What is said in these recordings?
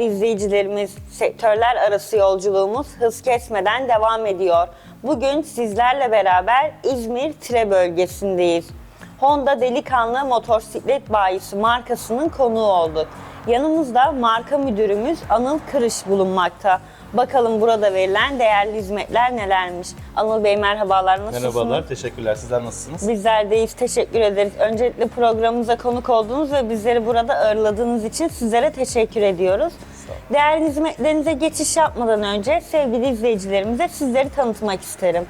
izleyicilerimiz, sektörler arası yolculuğumuz hız kesmeden devam ediyor. Bugün sizlerle beraber İzmir Tire bölgesindeyiz. Honda Delikanlı Motosiklet Bayisi markasının konuğu olduk. Yanımızda marka müdürümüz Anıl Kırış bulunmakta. Bakalım burada verilen değerli hizmetler nelermiş? Anıl Bey merhabalar, nasılsınız? Merhabalar, teşekkürler. Sizler nasılsınız? Bizler deyiz, teşekkür ederiz. Öncelikle programımıza konuk olduğunuz ve bizleri burada ağırladığınız için sizlere teşekkür ediyoruz. Değerli hizmetlerinize geçiş yapmadan önce sevgili izleyicilerimize sizleri tanıtmak isterim.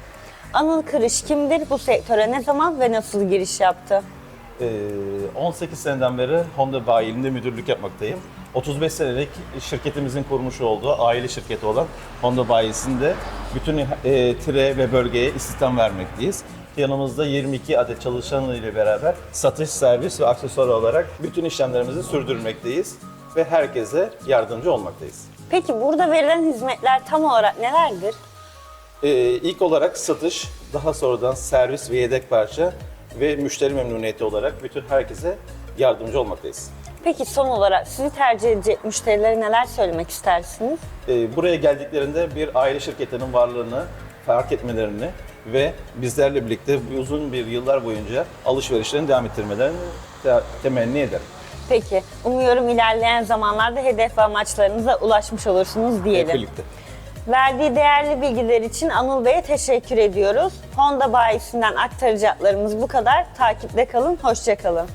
Anıl Kırış kimdir? Bu sektöre ne zaman ve nasıl giriş yaptı? Ee, 18 seneden beri Honda bayiliğinde müdürlük yapmaktayım. 35 senelik şirketimizin kurmuş olduğu aile şirketi olan Honda bayisinde bütün e, tire ve bölgeye istihdam vermekteyiz. Yanımızda 22 adet çalışan ile beraber satış, servis ve aksesuar olarak bütün işlemlerimizi sürdürmekteyiz ve herkese yardımcı olmaktayız. Peki burada verilen hizmetler tam olarak nelerdir? Ee, ilk olarak satış, daha sonradan servis ve yedek parça ve müşteri memnuniyeti olarak bütün herkese yardımcı olmaktayız. Peki son olarak sizi tercih edecek müşterilere neler söylemek istersiniz? Ee, buraya geldiklerinde bir aile şirketinin varlığını fark etmelerini ve bizlerle birlikte uzun bir yıllar boyunca alışverişlerini devam ettirmelerini te- temenni ederim. Peki, umuyorum ilerleyen zamanlarda hedef ve amaçlarınıza ulaşmış olursunuz Hep diyelim. birlikte. Verdiği değerli bilgiler için Anıl Bey'e teşekkür ediyoruz. Honda bayisinden aktaracaklarımız bu kadar. Takipte kalın, hoşça kalın.